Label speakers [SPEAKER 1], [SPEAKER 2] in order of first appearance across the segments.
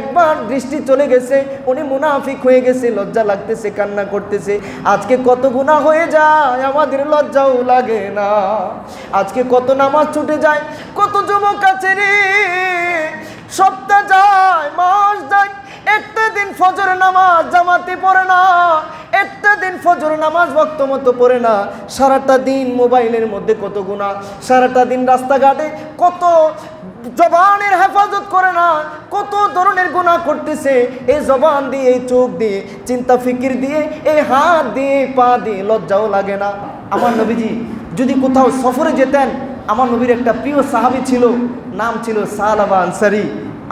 [SPEAKER 1] একবার দৃষ্টি চলে গেছে, উনি মুনাফিক হয়ে গেছে, লজ্জা লাগতেছে, কান্না করতেছে। আজকে কত গুণা হয়ে যায়, আমাদের লজ্জাও লাগে না। আজকে কত নামাজ ছুটে যায়, কত যুবক আছে রে। সপ্তাহ যায়, মাস যায়, একটা দিন ফজর নামাজ জামাতে পড়ে না, একটা দিন ফজর নামাজ ভক্ত মতো পড়ে না। সারাটা দিন মোবাইলের মধ্যে কত গুণা সারাটা দিন রাস্তাঘাটে কত জবানের হেফাজত করে না, কত ধরনের গুণা করতেছে। এই জবান দিয়ে, এই চোখ দিয়ে, চিন্তা ফিকির দিয়ে, এই হাত দিয়ে, পা দিয়ে লজ্জাও লাগে না। আমার নবীজি, যদি কোথাও সফরে যেতেন, আমার নবীর একটা প্রিয় সাহাবি ছিল, নাম ছিল সাহাবা আনসারি।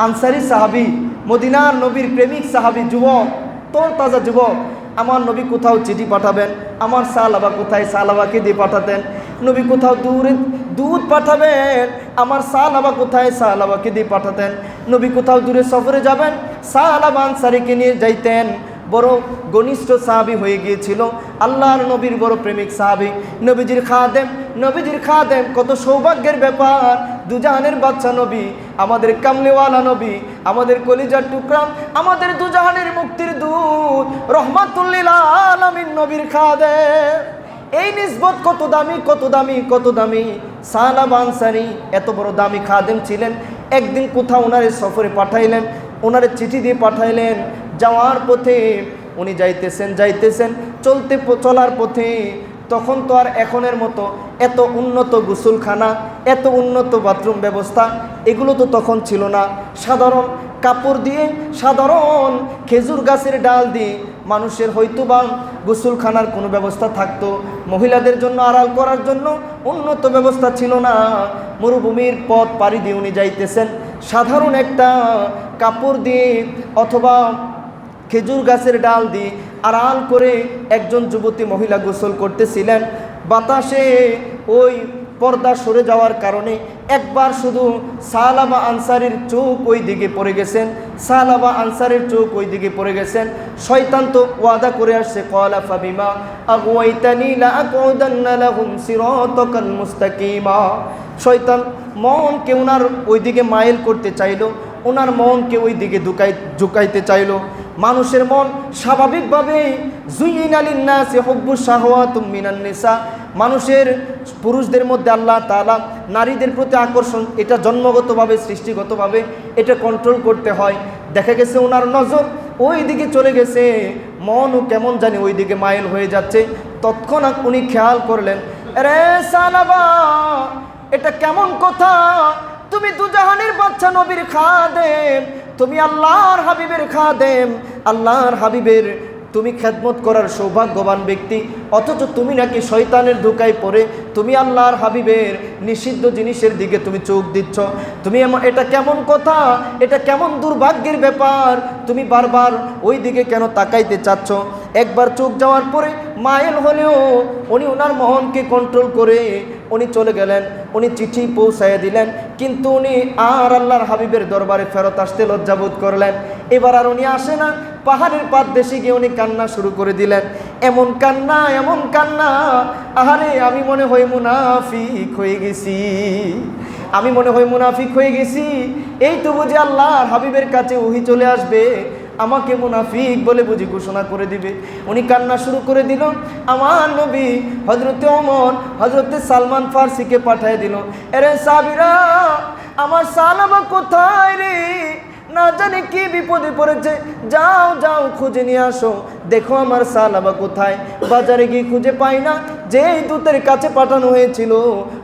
[SPEAKER 1] আনসারি সাহাবি, মদিনার নবীর প্রেমিক সাহাবি, যুবক তোর তাজা যুবক। আমার নবী কোথাও চিঠি পাঠাবেন, আমার সালাবা কোথায় সালাবাকে দিয়ে পাঠাতেন? নবী কোথাও দূরে দুধ পাঠাবেন। আমার সালাবা কোথায়? সালাবাকে দিয়ে পাঠাতেন। নবী কোথাও দূরে সফরে যাবেন। সালাবা আনসারিকে নিয়ে যাইতেন। বড় ঘনিষ্ঠ সাহাবি হয়ে গিয়েছিল। আল্লাহর নবীর বড় প্রেমিক সাহাবি। নবীজির খাদেম। নবীজির খাদেম, কত সৌভাগ্যের ব্যাপার। দুজাহানের বাচ্চা নবী, আমাদের কামলিওয়ালা নবী, আমাদের কলিজার টুকরাম আমাদের দুজাহানের মুক্তির দূত, রহমাতুল্লিল আলমিন নবীর খাদেম। এই নিসবত কত দামি কত দামি কত দামি। সাহাব আনসারি এত বড় দামি খাদেম ছিলেন। একদিন কোথাও ওনারে সফরে পাঠাইলেন, ওনারে চিঠি দিয়ে পাঠাইলেন, যাওয়ার পথে উনি যাইতেছেন যাইতেছেন। চলতে চলার পথে তখন তো আর এখনের মতো এত উন্নত গোসলখানা, এত উন্নত বাথরুম ব্যবস্থা, এগুলো তো তখন ছিল না। সাধারণ কাপড় দিয়ে, সাধারণ খেজুর গাছের ডাল দিয়ে মানুষের হয়তো বা গোসলখানার কোনো ব্যবস্থা থাকতো। মহিলাদের জন্য আড়াল করার জন্য উন্নত ব্যবস্থা ছিল না। মরুভূমির পথ পাড়ি দিয়ে উনি যাইতেছেন। সাধারণ একটা কাপড় দিয়ে অথবা খেজুর গাছের ডাল দিয়ে আড়াল করে একজন যুবতী মহিলা গোসল করতেছিলেন। বাতাসে ওই পর্দা সরে যাওয়ার কারণে একবার শুধু সালাবা আনসারের চোখ ওই দিকে পড়ে গেছেন। সালাবা আনসারের চোখ ওই দিকে পড়ে গেছেন। শয়তান তো ওয়াদা করে আসছে, কলা ফাবিমা মুস্তাকিমা। শয়তান মনকে ওনার ওইদিকে মাইল করতে চাইলো ওনার মনকে ওই দিকে ঢুকাই ঝুঁকাইতে চাইলো। মানুষের মন স্বাভাবিকভাবে জুইন আলিন্নাসে হব্বু শাহওয়াতুম মিনান নিসা। মানুষের, পুরুষদের মধ্যে আল্লাহ তাআলা নারীদের প্রতি আকর্ষণ, এটা জন্মগতভাবে, সৃষ্টিগতভাবে এটা কন্ট্রোল করতে হয়। দেখা গেছে ওনার নজর ওই দিকে চলে গেছে, মনও কেমন জানি ওই দিকে মাইল হয়ে যাচ্ছে। তৎক্ষণাৎ উনি খেয়াল করলেন রে সালাবা, এটা কেমন কথা? তুমি দুজাহানের বাচ্চা নবীর খাদেম তুমি আল্লাহর হাবিবের খাদেম, আল্লাহর হাবিবের তুমি খেদমত করার সৌভাগ্যবান ব্যক্তি, অথচ তুমি নাকি শয়তানের ধোকায় পড়ে তুমি আল্লাহর হাবিবের নিষিদ্ধ জিনিসের দিকে তুমি চোখ দিচ্ছ। তুমি এটা কেমন কথা? এটা কেমন দুর্ভাগ্যের ব্যাপার? তুমি বারবার ওই দিকে কেন তাকাইতে চাচ্ছ? একবার চোখ যাওয়ার পরে মায়েল হলেও উনি ওনার মহনকে কন্ট্রোল করে উনি চলে গেলেন, উনি চিঠি পৌঁছাইয়া দিলেন। কিন্তু উনি আর আল্লাহর হাবিবের দরবারে ফেরত আসতে লজ্জাবোধ করলেন। এবার আর উনি আসে না। পাহাড়ের পাত দেশে গিয়ে উনি কান্না শুরু করে দিলেন। এমন কান্না এমন কান্না। আহারে, আমি মনে হয় মুনাফিক হয়ে গেছি। আমি মনে হয় মুনাফিক হয়ে গেছি। এই তো বুঝি আল্লাহর হাবিবের কাছে উহি চলে আসবে। আমাকে মুনাফিক বলে বুঝি ঘোষণা করে দিবে। উনি কান্না শুরু করে দিল। আমার নবী হজরতে ওমর হজরতে সালমান ফার্সিকে পাঠিয়ে দিল। এরে সাবিরা, আমার সালামা কোথায় রে? না জানি কি বিপদে পড়েছে। যাও যাও, খুঁজে নিয়ে আসো। দেখো আমার সালাবা কোথায়। বাজারে গিয়ে খুঁজে পাই না। যেই দূতের কাছে পাঠানো হয়েছিল,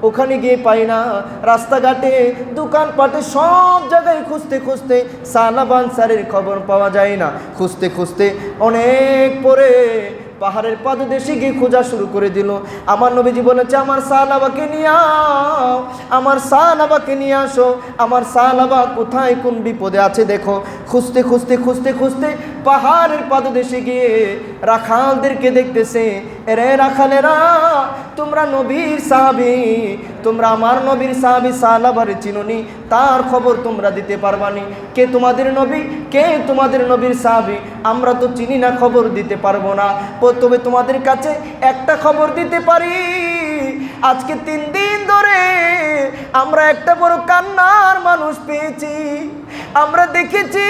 [SPEAKER 1] ওখানে গিয়ে পাই না। রাস্তাঘাটে, দোকানপাটে, সব জায়গায় খুঁজতে খুঁজতে সালাবান সারের খবর পাওয়া যায় না। খুঁজতে খুঁজতে অনেক পরে পাহাড়ের পাদদেশে গিয়ে খোঁজা শুরু করে দিল। আমার নবীজি বলেছে, আমার সালাবাকে নিয়ে আও, আমার সালাবাকে নিয়ে আসো। আমার সাহাবা কোথায়, কোন বিপদে আছে দেখো। খুঁজতে খুঁজতে খুঁজতে খুঁজতে পাহাড়ের পাদদেশে গিয়ে রাখালদেরকে দেখতেছে। এরে রাখালেরা, তোমরা নবীর সাহাবি তোমরা আমার নবীর সাহাবি সালাবারে চিনুনি, তার খবর তোমরা দিতে পারবানি। কে তোমাদের নবী, কে তোমাদের নবীর সাহাবি, আমরা তো চিনি না, খবর দিতে পারব না। তবে তোমাদের কাছে একটা খবর দিতে পারি। আজকে তিন দিন ধরে আমরা একটা বড় কান্নার মানুষ পেয়েছি। আমরা দেখেছি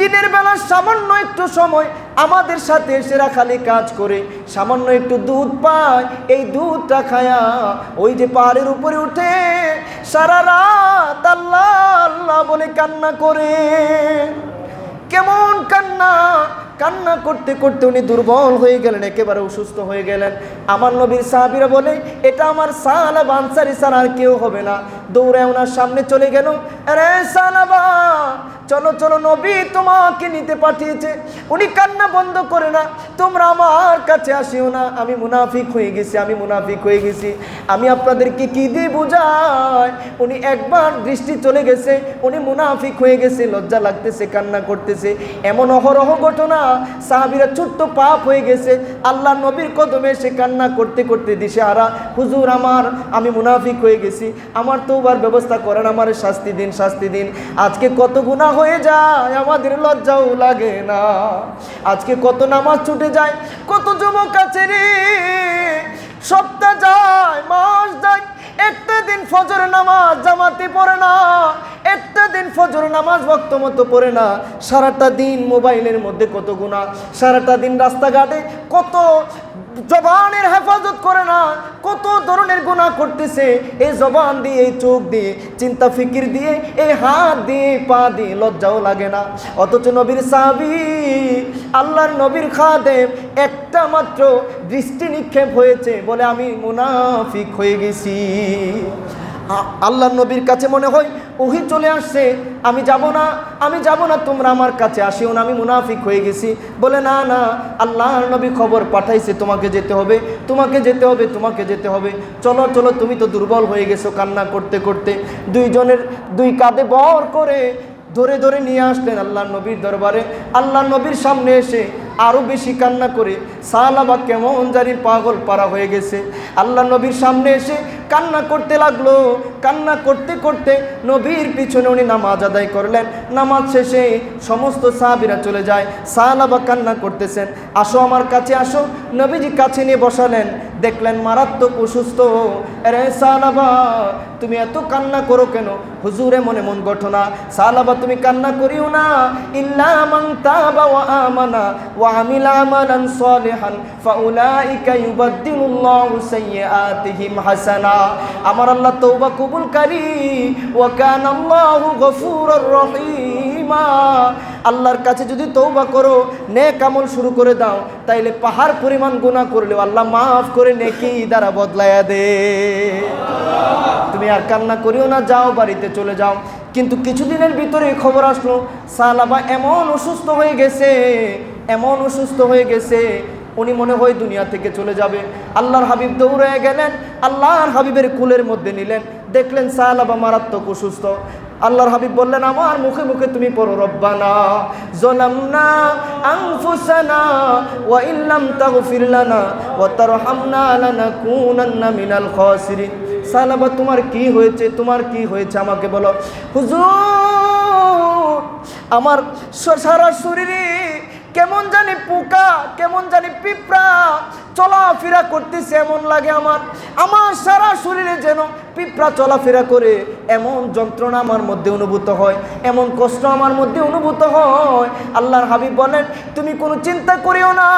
[SPEAKER 1] দিনের বেলা সামান্য একটু সময় আমাদের সাথে সেরা খালি কাজ করে, সামান্য একটু দুধ পায়, এই দুধটা খায়া ওই যে পাহাড়ের উপরে উঠে সারা রাত আল্লাহ আল্লাহ বলে কান্না করে। কেমন কান্না? কান্না করতে করতে উনি দুর্বল হয়ে গেলেন, একেবারে অসুস্থ হয়ে গেলেন। আমার নবীর সাহাবিরা বলে, এটা আমার সালা আনসারি ছাড়া আর কেউ হবে না। দৌড়ে ওনার সামনে চলে গেল সালাবা চলো চলো নবী তোমাকে নিতে পাঠিয়েছে। উনি কান্না বন্ধ করে না তোমরা আমার কাছে আসিও না। আমি মুনাফিক হয়ে গেছি, আমি মুনাফিক হয়ে গেছি। আমি আপনাদেরকে কি দিয়ে বোঝাই? উনি একবার দৃষ্টি চলে গেছে, উনি মুনাফিক হয়ে গেছে, লজ্জা লাগতেছে, কান্না করতেছে। এমন অহরহ ঘটনা সাহাবিরা ছোট্ট পাপ হয়ে গেছে। আল্লাহ নবীর কদমে সে কান্না করতে করতে দিশে হারা হুজুর আমার, আমি মুনাফিক হয়ে গেছি। আমার তো উবার ব্যবস্থা করেন, আমার শাস্তি দিন শাস্তি দিন। আজকে কত গুণা হয়ে যায়, আমাদের লজ্জাও লাগে না। আজকে কত নামাজ ছুটে যায়, কত যুবক আছে রে? সপ্তাহ যায়, মাস যায়, একটা দিন ফজর নামাজ জামাতে পড়ে না, একটা দিন ফজর নামাজ ভক্ত মতো পড়ে না, সারাটা দিন মোবাইলের মধ্যে কত গুণা সারাটা দিন রাস্তাঘাটে কত জবানের হেফাজত করে না, কত ধরনের গুণা করতেছে। এই জবান দিয়ে, এই চোখ দিয়ে, চিন্তা ফিকির দিয়ে, এই হাত দিয়ে, পা দিয়ে লজ্জাও লাগে না। অথচ নবীর সাহাবি, আল্লাহর নবীর খাদেম একটা মাত্র দৃষ্টি নিক্ষেপ হয়েছে, বলে আমি মুনাফিক হয়ে গেছি। আ- আল্লাহর নবীর কাছে মনে হয়, ওহি চলে আসছে, আমি যাব না, আমি যাব না, তোমরা আমার কাছে আসিও না, আমি মুনাফিক হয়ে গেছি। বলে, না না, আল্লাহর নবী খবর পাঠাইছে, তোমাকে যেতে হবে, তোমাকে যেতে হবে, তোমাকে যেতে হবে। চলো চলো, তুমি তো দুর্বল হয়ে গেছো কান্না করতে করতে। দুইজনের, দুই কাঁধে বর করে ধরে ধরে নিয়ে আসলেন আল্লাহ নবীর দরবারে। আল্লাহ নবীর সামনে এসে আরও বেশি কান্না করে সালাবা কেমন জানি পাগল পারা হয়ে গেছে। আল্লাহ নবীর সামনে এসে কান্না করতে লাগল। কান্না করতে করতে নবীর পিছনে উনি নামাজ আদায় করলেন। নামাজ শেষে সমস্ত সাহাবিরা চলে যায়। সালাবা কান্না করতেছেন। আসো আমার কাছে আসো। নবীজি কাছে নিয়ে বসালেন। দেখলেন মারাত্মক অসুস্থ। আরে সালাবা তুমি এত কান্না করো কেন? হুজুরে মনে মন ঘটনা সালাবা তুমি কান্না করিও না। ইল্লা ওয়া আমিলা হাসানা। আমার আল্লাহ তৌবা কবুলকারী। ওয়া কানা আল্লাহু গফুরুর রহিমা। আল্লাহর কাছে যদি তৌবা করো, নেক আমল শুরু করে দাও, তাইলে পাহাড় পরিমাণ গুনাহ করলেও আল্লাহ মাফ করে নেকি দ্বারা বদলায়া দে। তুমি আর কান্না করিও না, যাও বাড়িতে চলে যাও। কিন্তু কিছুদিনের ভিতরে খবর আসলো সালাবা এমন অসুস্থ হয়ে গেছে, এমন অসুস্থ হয়ে গেছে উনি মনে হয় দুনিয়া থেকে চলে যাবে। আল্লাহর হাবিব দৌড়ে গেলেন, আল্লাহর হাবিবের কুলের মধ্যে নিলেন। দেখলেন সালাবা মারাত্মক অসুস্থ। আল্লাহর হাবিব বললেন, আমার মুখে মুখে তুমি পড়ো, রব্বানা, জলামনা, আনফুসানা, ওয়া ইল্লাম তাগফির লানা, ওয়া তারহামনা লানাকুনান্না মিনাল খাসিরিন। সালাবা, তোমার কি হয়েছে? তোমার কি হয়েছে? আমাকে বলো। হুজুর, আমার সারা শরীরে কেমন জানি পোকা, কেমন জানি পিঁপড়া, চলাফেরা করতেছে এমন লাগে আমার। আমার সারা শরীরে যেন পিঁপড়া চলাফেরা করে, এমন যন্ত্রণা আমার মধ্যে অনুভূত হয়, এমন কষ্ট আমার মধ্যে অনুভূত হয়। আল্লাহর হাবিব বলেন, তুমি কোনো চিন্তা করিও না,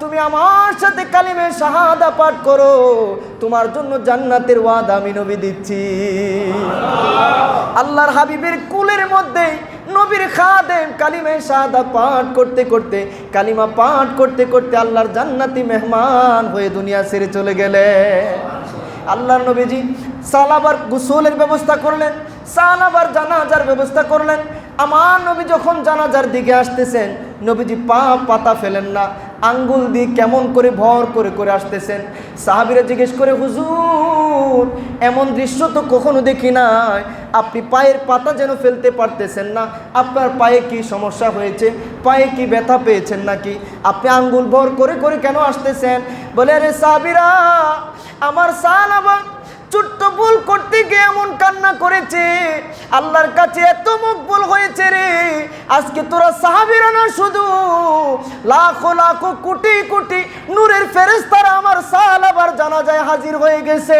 [SPEAKER 1] তুমি আমার সাথে কালিমে শাহাদা পাঠ করো, তোমার জন্য জান্নাতের ওয়াদা আমি নবী দিচ্ছি। আল্লাহর হাবিবের কুলের মধ্যে নবীর খাদেম কালিমে সাদা পাঠ করতে করতে, কালিমা পাঠ করতে করতে আল্লাহর জান্নাতি মেহমান হয়ে দুনিয়া ছেড়ে চলে গেলে। আল্লাহর নবীজি সালাবার গুসলের ব্যবস্থা করলেন সালাবার জানাজার ব্যবস্থা করলেন। আমার নবী যখন জানাজার দিকে আসতেছেন, নবীজি পা পাতা ফেলেন না আঙ্গুল দিয়ে কেমন করে ভর করে করে আসতেছেন? সাহাবিরা জিজ্ঞেস করে, হুজুর, এমন দৃশ্য তো কখনো দেখি নাই। আপনি পায়ের পাতা যেন ফেলতে পারতেছেন না। আপনার পায়ে কি সমস্যা হয়েছে? পায়ে কি ব্যথা পেয়েছেন নাকি? আপনি আঙ্গুল ভর করে করে কেন আসতেছেন? বলে, আরে সাহাবিরা, আমার সাল আমার ছোট্ট করতে গিয়ে এমন কান্না করেছে। আল্লাহর কাছে এত মকবুল হয়েছে রে। আজকে তোরা সাহাবিরা না শুধু লাখো লাখো কোটি কোটি নূরের ফেরেস্তারা আমার সাল আবার জানা যায় হাজির হয়ে গেছে।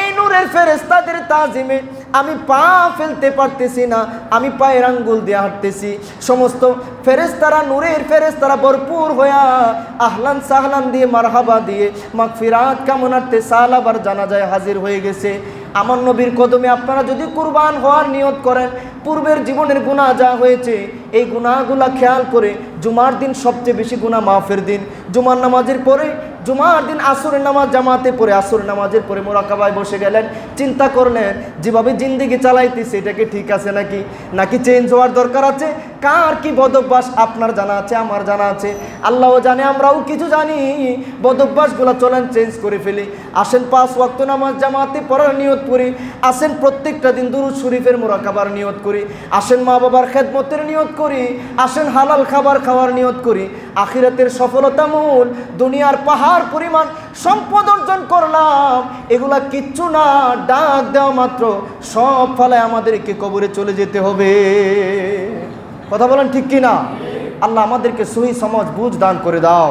[SPEAKER 1] এই নূরের ফেরেস্তাদের তাজিমে আমি পা ফেলতে পারতেছি না, আমি পায়ের আঙ্গুল দিয়ে হাঁটতেছি। সমস্ত ফেরেস্তারা নূরের ফেরেস্তারা ভরপুর হইয়া আহলান সাহলান দিয়ে, মারহাবা দিয়ে, মাগফিরাত কামনার্থে সাল আবার জানা যায় হাজির হয়ে গেছে। আমার নবীর কদমে আপনারা যদি কুরবান হওয়ার নিয়ত করেন, পূর্বের জীবনের গুণা যা হয়েছে, এই গুণাগুলা খেয়াল করে জুমার দিন সবচেয়ে বেশি গুণা মাফের দিন। জুমার নামাজের পরে জুমার দিন আসরের নামাজ জামাতে পরে আসরের নামাজের পরে মোরাকাবায় বসে গেলেন। চিন্তা করলেন, যেভাবে জিন্দিগি চালাইতেছে, এটা কি ঠিক আছে নাকি? নাকি চেঞ্জ হওয়ার দরকার আছে? কার কি বদভ্যাস? আপনার জানা আছে, আমার জানা আছে। আল্লাহও জানে, আমরাও কিছু জানি। বদভ্যাসগুলো চলেন চেঞ্জ করে ফেলি। আসেন পাঁচ ওয়াক্ত নামাজ জামাতে পড়ার নিয়ত করি। আসেন প্রত্যেকটা দিন দুরুদ শরীফের মোরাকাবার নিয়ত করি। আসেন মা বাবার খেদমতের নিয়ত করি। আসেন হালাল খাবার খাওয়ার নিয়ত করি। আখিরাতের সফলতা মূল, দুনিয়ার পাহাড় পরিমাণ সম্পদ অর্জন করলাম। এগুলা কিচ্ছু না, ডাক দেওয়া মাত্র। সব ফলে আমাদেরকে কবরে চলে যেতে হবে। কথা বলেন ঠিক কি না আল্লাহ আমাদেরকে সহি সমাজ বুঝ দান করে দাও।